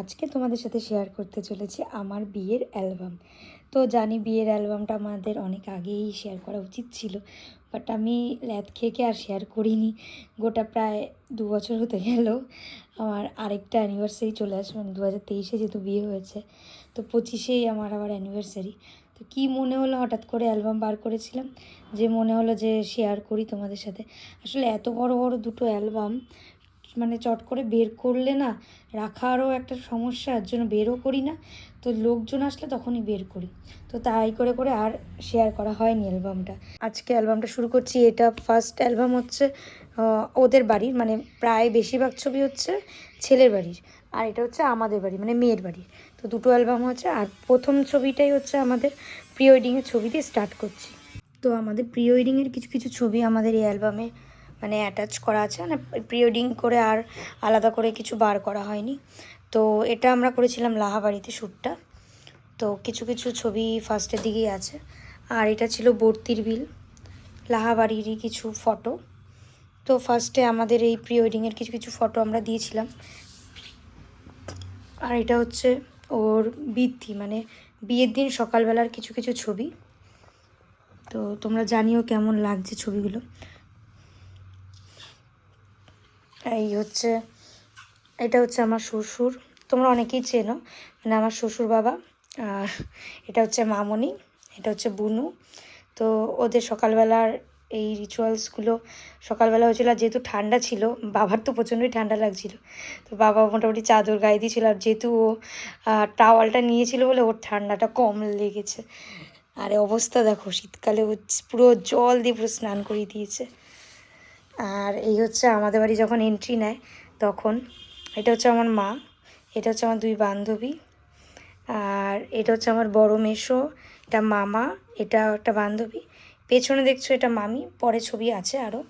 আজকে তোমাদের সাথে শেয়ার করতে চলেছি আমার বিয়ের অ্যালবাম তো জানি বিয়ের অ্যালবামটা আমাদের অনেক আগেই শেয়ার করা উচিত ছিল বাট আমি ল্যাদ খেয়ে আর শেয়ার করিনি। গোটা প্রায় দু বছর হতে গেল, আমার আরেকটা অ্যানিভার্সারি চলে আসবে মানে দু হাজার তেইশে যেহেতু বিয়ে হয়েছে, তো পঁচিশেই আমার আবার অ্যানিভার্সারি তো কি মনে হলো হঠাৎ করে অ্যালবাম বার করেছিলাম? যে মনে হলো যে শেয়ার করি তোমাদের সাথে। আসলে এত বড় বড় দুটো অ্যালবাম মানে চট করে বের করলে না রাখারও একটা সমস্যা, এর জন্য বেরও করি না। তো লোকজন আসলে তখনই বের করি। তো তাই করে করে আর শেয়ার করা হয়নি অ্যালবামটা আজকে অ্যালবামটা শুরু করছি। এটা ফার্স্ট অ্যালবাম হচ্ছে ওদের বাড়ির মানে প্রায় বেশিরভাগ ছবি হচ্ছে ছেলের বাড়ির। আর এটা হচ্ছে আমাদের বাড়ি মানে মেয়ের বাড়ির। তো দুটো অ্যালবাম হচ্ছে আর প্রথম ছবিটাই হচ্ছে আমাদের প্রি ওয়েডিংয়ের ছবি দিয়ে স্টার্ট করছি। তো আমাদের প্রি ওয়েডিংয়ের কিছু কিছু ছবি আমাদের এই অ্যালবামে মানে অ্যাটাচ করা আছে মানে প্রি ওয়েডিং করে আর আলাদা করে কিছু বার করা হয়নি। তো এটা আমরা করেছিলাম লাহাবাড়িতে শ্যুটটা। তো কিছু কিছু ছবি ফার্স্টের দিকেই আছে। আর এটা ছিল বর্তির বিল, লাহাবাড়িরই কিছু ফটো তো ফার্স্টে আমাদের এই প্রি ওয়েডিংয়ের কিছু কিছু ফটো আমরা দিয়েছিলাম। আর এটা হচ্ছে ওর বৃদ্ধি মানে বিয়ের দিন সকালবেলার কিছু কিছু ছবি। তো তোমরা জানিও কেমন লাগছে ছবিগুলো। এই হচ্ছে, এটা হচ্ছে আমার শ্বশুর। তোমরা অনেকেই চেনো মানে আমার শ্বশুর বাবা এটা হচ্ছে মামনি, এটা হচ্ছে বুনু। তো ওদের সকালবেলার এই রিচুয়ালসগুলো সকালবেলা হয়েছিল আর যেহেতু ঠান্ডা ছিল, বাবার তো প্রচণ্ডই ঠান্ডা লাগছিল। তো বাবা মোটামুটি চাদর গায়ে দিয়েছিল, আর যেহেতু ও টাওয়ালটা নিয়েছিল বলে ওর ঠান্ডাটা কম লেগেছে। আর অবস্থা দেখো, শীতকালে ও পুরো জল দিয়ে পুরো স্নান করিয়ে দিয়েছে। আর এই হচ্ছে আমাদের বাড়ি যখন এন্ট্রি নেয়, তখন এটা হচ্ছে আমার মা, এটা হচ্ছে আমার দুই বান্ধবী, আর এটা হচ্ছে আমার বড় মেশো এটা মামা, এটা একটা বান্ধবী। পেছনে দেখছ এটা মামি, পরে ছবি আছে আরও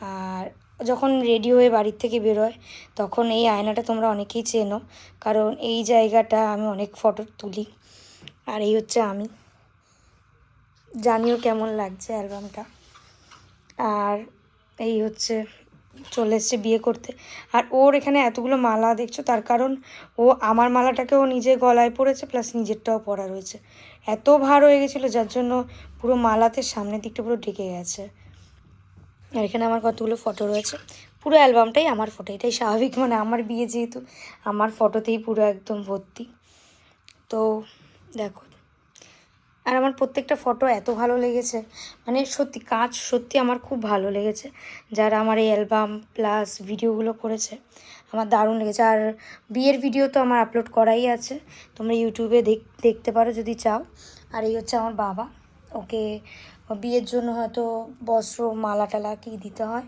আর যখন রেডি হয়ে বাড়ির থেকে বেরোয়, তখন এই আয়নাটা তোমরা অনেকেই চেনো, কারণ এই জায়গাটা আমি অনেক ফটো তুলি। আর এই হচ্ছে আমি। জানিও কেমন লাগছে অ্যালবামটা। আর এই হচ্ছে চলে এসছে বিয়ে করতে। আর ওর এখানে এতগুলো মালা দেখছ, তার কারণ ও আমার মালাটাকেও নিজে গলায় পড়েছে প্লাস নিজেরটাও পরা রয়েছে। এত ভার হয়ে গেছিল, যার জন্য পুরো মালাতে সামনের দিকটা পুরো ঢেকে গেছে। আর এখানে আমার কতগুলো ফটো রয়েছে, পুরো অ্যালবামটাই আমার ফটো এটাই স্বাভাবিক মানে আমার বিয়ে যেহেতু, আমার ফটোতেই পুরো একদম ভর্তি। তো দেখো আর আমার প্রত্যেকটা ফটো এত ভালো লেগেছে। মানে সত্যি কাজ সত্যি আমার খুব ভালো লেগেছে। যারা আমার এই অ্যালবাম প্লাস ভিডিওগুলো করেছে, আমার দারুণ লেগেছে। আর বিয়ের ভিডিও তো আমার আপলোড করাই আছে। তোমরা ইউটিউবে দেখ, দেখতে পারো যদি চাও। আর এই হচ্ছে আমার বাবা। ওকে বিয়ের জন্য হয়তো বস্ত্র মালা টালা কী দিতে হয়,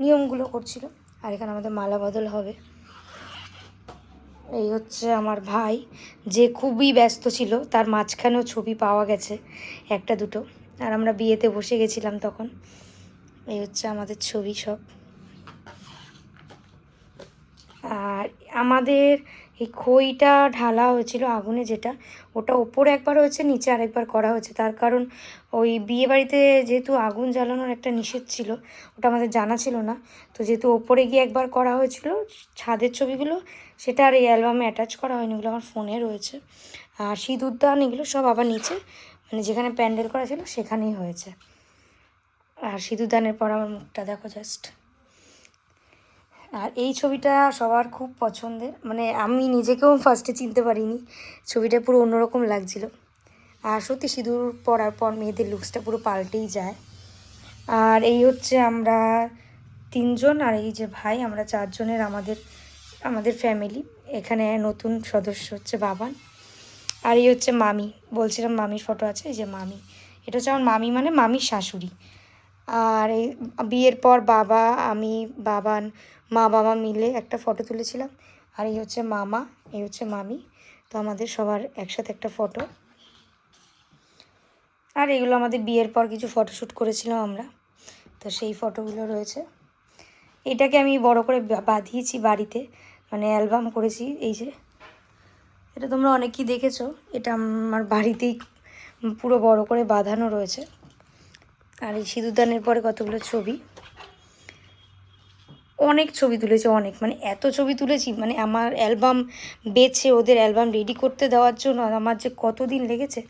নিয়মগুলো করছিল। আর এখানে আমাদের মালা বদল হবে। এই হচ্ছে আমার ভাই, যে খুবই ব্যস্ত ছিল, তার মাঝখানেও ছবি পাওয়া গেছে, একটা দুটো। আর আমরা বিয়েতে বসে গেছিলাম তখন। এই হচ্ছে আমাদের ছবি সব। আর আমাদের এই খইটা ঢালা হয়েছিল আগুনে যেটা, ওটা ওপরে একবার হয়েছে, নিচে আরেকবার করা হয়েছে। তার কারণ ওই বিয়ে বাড়িতে যেহেতু আগুন জ্বালানোর একটা নিষেধ ছিল, ওটা আমাদের জানা ছিল না। তো যেহেতু ওপরে গিয়ে একবার করা হয়েছিল, ছাদের ছবিগুলো, সেটা আর এই অ্যালবামে অ্যাটাচ করা হয়নি এগুলো আমার ফোনে রয়েছে। আর সিঁদুরদান এগুলো সব আবার নিচে মানে যেখানে প্যান্ডেল করা ছিল সেখানেই হয়েছে। আর সিঁদুরদানের পর আমার মুখটা দেখো জাস্ট আর এই ছবিটা সবার খুব পছন্দের। মানে আমি নিজেকেও ফার্স্টে চিনতে পারিনি। ছবিটা পুরো অন্যরকম লাগছিল। আর সত্যি সিঁদুর পরার পর মেয়েদের লুকসটা পুরো পাল্টেই যায়। আর এই হচ্ছে আমরা তিনজন আর এই যে ভাই, আমরা চারজনের আমাদের আমাদের ফ্যামিলি এখানে নতুন সদস্য হচ্ছে বাবান। আর এই হচ্ছে মামি। বলছিলাম মামির ফটো আছে, এই যে মামি। এটা হচ্ছে আমার মামি মানে মামির শাশুড়ি। আর এই বিয়ের পর বাবা, আমি বাবান মা, বাবা মিলে একটা ফটো তুলেছিলাম। আর এই হচ্ছে মামা, এই হচ্ছে মামি। তো আমাদের সবার একসাথে একটা ফটো আর এগুলো আমাদের বিয়ের পর কিছু ফটোশ্যুট করেছিলাম আমরা। তো সেই ফটোগুলো রয়েছে। এটাকে আমি বড় করে বাঁধিয়েছি বাড়িতে। মানে অ্যালবাম করেছি, এই যে। এটা তোমরা অনেকেই দেখেছ। এটা আমার বাড়িতেই পুরো বড় করে বাঁধানো রয়েছে। আর এই সিঁদুরদানের পরে কতগুলো ছবি? অনেক ছবি তুলেছে, অনেক। মানে এত ছবি তুলেছি মানে আমার অ্যালবাম বেছে ওদের অ্যালবাম রেডি করতে দেওয়ার জন্য আমার যে কতদিন লেগেছে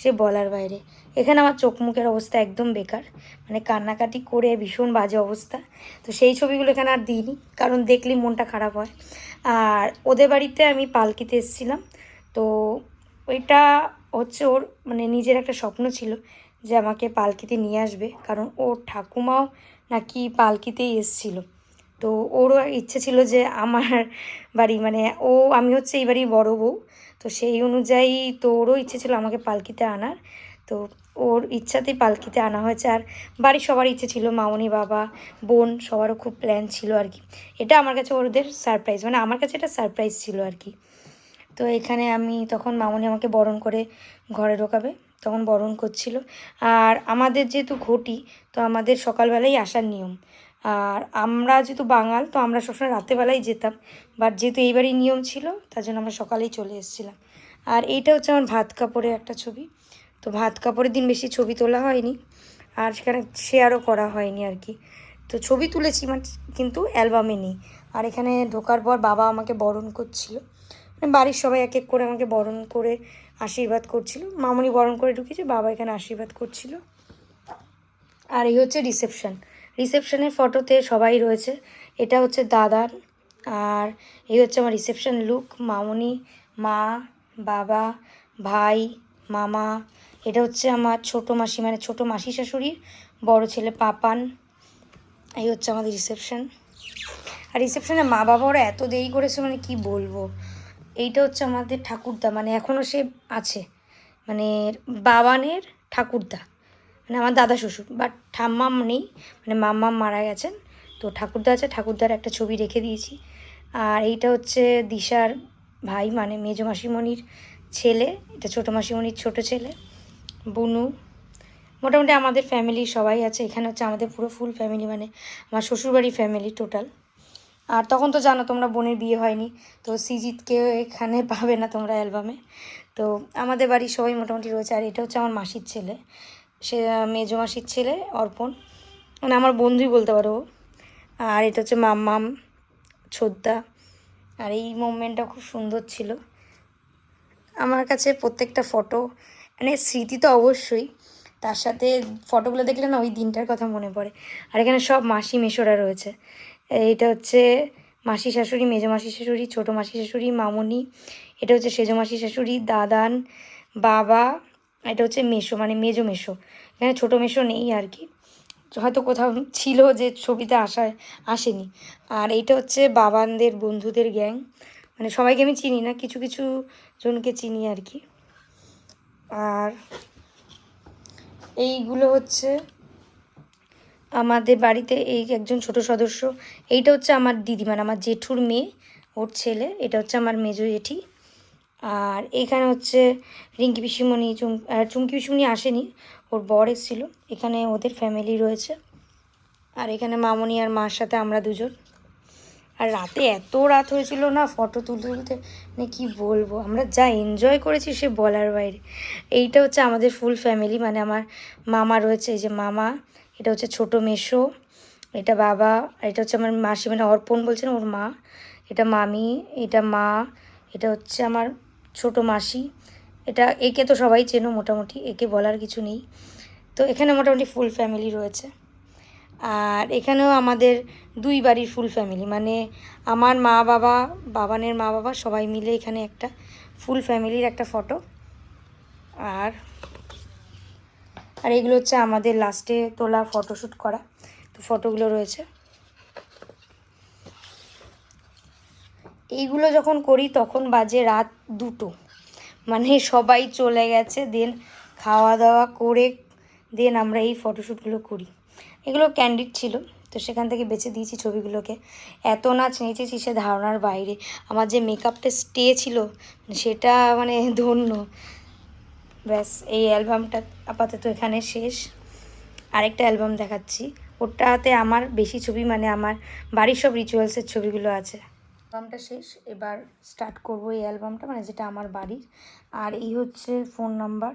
সে বলার বাইরে। এখানে আমার চোখ মুখের অবস্থা একদম বেকার মানে কান্নাকাটি করে ভীষণ বাজে অবস্থা। তো সেই ছবিগুলো এখানে আর দিইনি, কারণ দেখলেই মনটা খারাপ হয়। আর ওদের বাড়িতে আমি পালকিতে এসেছিলাম, তো ওইটা হচ্ছে ওর মানে নিজের একটা স্বপ্ন ছিল যে আমাকে পালকিতে নিয়ে আসবে। কারণ ওর ঠাকুমাও নাকি পালকিতেই এসেছিল। তো ওরও ইচ্ছে ছিল যে আমার বাড়ি মানে ও, আমি হচ্ছে এই বাড়ির বড় বউ। তো সেই অনুযায়ী তো ওরও ইচ্ছে ছিল আমাকে পালকিতে আনার। তো ওর ইচ্ছাতেই পালকিতে আনা হয়েছে। আর বাড়ির সবার ইচ্ছে ছিল, মামনি বাবা, বোন, সবারও খুব প্ল্যান ছিল আর কি। এটা আমার কাছে ওদের সারপ্রাইজ মানে আমার কাছে এটা সারপ্রাইজ ছিল আর কি। তো এখানে আমি, তখন মামনি আমাকে বরণ করে ঘরে ঢোকাবে। তখন বরণ করছিল। আর আমাদের যেহেতু ঘটি, তো আমাদের সকালবেলাই আসার নিয়ম। আর আমরা যেহেতু বাঙাল, তো আমরা সবসময় রাতেরবেলাই যেতাম। বাট যেহেতু এইবারই নিয়ম ছিল, তার জন্য আমরা সকালেই চলে এসেছিলাম। আর এইটা হচ্ছে আমার ভাত কাপড়ের একটা ছবি। তো ভাত কাপড়ের দিন বেশি ছবি তোলা হয়নি। আর সেখানে শেয়ারও করা হয়নি আর কি। তো ছবি তুলেছি মানে কিন্তু অ্যালবামে নেই। আর এখানে ঢোকার পর বাবা আমাকে বরণ করছিল। বাড়ির সবাই এক এক করে আমাকে বরণ করে আশীর্বাদ করছিল। মামনি বরণ করে ঢুকেছে, বাবা এখানে আশীর্বাদ করছিল। আর এই হচ্ছে রিসেপশন রিসেপশনের ফটোতে সবাই রয়েছে। এটা হচ্ছে দাদার আর এই হচ্ছে আমার রিসেপশন লুক মামনি, মা, বাবা, ভাই, মামা। এটা হচ্ছে আমার ছোট মাসি মানে ছোট মাসি শাশুড়ির, বড় ছেলে পাপান। এই হচ্ছে আমাদের রিসেপশন আর রিসেপশনে মা বাবা ওরা এত দেরি করেছে মানে কি বলব? এইটা হচ্ছে আমাদের ঠাকুরদা মানে এখনও সে আছে। মানে বাবানের ঠাকুরদা মানে আমার দাদা শ্বশুর। বাট ঠাম্মাম নেই মানে মাম্মাম মারা গেছেন। তো ঠাকুরদা আছে, ঠাকুরদার একটা ছবি রেখে দিয়েছি। আর এইটা হচ্ছে দিশার ভাই মানে মেজো মাসিমণির ছেলে। এটা ছোটো মাসিমণির ছোট ছেলে, বুনু। মোটামুটি আমাদের ফ্যামিলি সবাই আছে। এখানে হচ্ছে আমাদের পুরো ফুল ফ্যামিলি মানে আমার শ্বশুরবাড়ি ফ্যামিলি টোটাল আর তখন তো জানো তোমরা বোনের বিয়ে হয়নি, তো সিজিৎকে এখানে পাবে না তোমরা অ্যালবামে। তো আমাদের বাড়ির সবাই মোটামুটি রয়েছে, আর এটা হচ্ছে আমার মাসির ছেলে। সে, মেজো মাসির ছেলে, অর্পণ। মানে আমার বন্ধুই বলতে পারো। আর এটা হচ্ছে মাম্মাম, ছোদ্দা। আর এই মোমেন্টটা খুব সুন্দর ছিল। আমার কাছে প্রত্যেকটা ফটো মানে স্মৃতি তো অবশ্যই। তার সাথে ফটোগুলো দেখলে না ওই দিনটার কথা মনে পড়ে। আর এখানে সব মাসি মেশোরা রয়েছে। এইটা হচ্ছে মাসি শাশুড়ি, মেজো মাসি শাশুড়ি, ছোটো মাসি শাশুড়ি, মামনি। এটা হচ্ছে সেজো মাসি শাশুড়ি, দাদান, বাবা। এটা হচ্ছে মেশো মানে মেজো মেশো এখানে ছোটো মেশো নেই আর কি। হয়তো কোথাও ছিল যে ছবিতে আসায়, আসেনি। আর এইটা হচ্ছে বাবানদের, বন্ধুদের গ্যাং। মানে সবাইকে আমি চিনি না, কিছু কিছু জনকে চিনি আর কি। আর এইগুলো হচ্ছে আমাদের বাড়িতে এই একজন ছোট সদস্য, এইটা হচ্ছে আমার দিদি মানে আমার জেঠুর মেয়ে, ওর ছেলে, এটা হচ্ছে আমার মেজো জেঠি। আর এখানে হচ্ছে রিঙ্কি পিসিমণি, চুম চুমকি পিসিমণি আসেনি, ওর বর এসেছিল, এখানে ওদের ফ্যামিলি রয়েছে। আর এখানে মামনি আর মার সাথে আমরা দুজন। আর রাতে এত রাত হয়েছিল না ফটো তুলতে তুলতে মানে কী বলব, আমরা যা এনজয় করেছি সে বলার বাইরে। এইটা হচ্ছে আমাদের ফুল ফ্যামিলি মানে আমার মামা রয়েছে, এই যে মামা এটা হচ্ছে ছোটো মেশো এটা বাবা, এটা হচ্ছে আমার মাসি মানে অর্পণ বলছেন ওর মা, এটা মামি, এটা মা, এটা হচ্ছে আমার ছোট মাসি। এটা একে তো সবাই চেনো মোটামুটি, একে বলার কিছু নেই। তো এখানে মোটামুটি ফুল ফ্যামিলি রয়েছে। আর এখানেও আমাদের দুই বাড়ির ফুল ফ্যামিলি মানে আমার মা বাবা, বাবানের মা বাবা সবাই মিলে এখানে একটা ফুল ফ্যামিলির একটা ফটো আর আর এগুলো হচ্ছে আমাদের লাস্টে তোলা ফটোশ্যুট করা। তো ফটোগুলো রয়েছে। এইগুলো যখন করি তখন বাজে রাত দুটো। মানে সবাই চলে গেছে দেন খাওয়া দাওয়া করে দেন আমরা এই ফটোশ্যুটগুলো করি। এগুলো ক্যান্ডিড ছিল, তো সেখান থেকে বেছে দিয়েছি ছবিগুলোকে। এত নাচ নেচেছি সে ধারণার বাইরে। আমার যে মেকআপটা স্টে ছিল, সেটা মানে ধন্য। ব্যাস, এই অ্যালবামটা আপাতত এখানে শেষ। আরেকটা অ্যালবাম দেখাচ্ছি। ওটাতে আমার বেশি ছবি মানে আমার বাড়ির সব রিচুয়ালসের ছবিগুলো আছে। অ্যালবামটা শেষ, এবার স্টার্ট করব এই অ্যালবামটা মানে যেটা আমার বাড়ির। আর এই হচ্ছে ফোন নাম্বার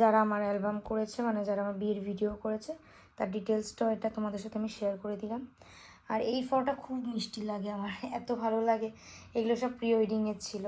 যারা আমার অ্যালবাম করেছে মানে যারা আমার বিয়ের ভিডিও করেছে, তার ডিটেলসটাও এটা তোমাদের সাথে আমি শেয়ার করে দিলাম। আর এই ফটোটা খুব মিষ্টি লাগে আমার, এত ভালো লাগে। এগুলো সব প্রি ওয়েডিংয়ের ছিল।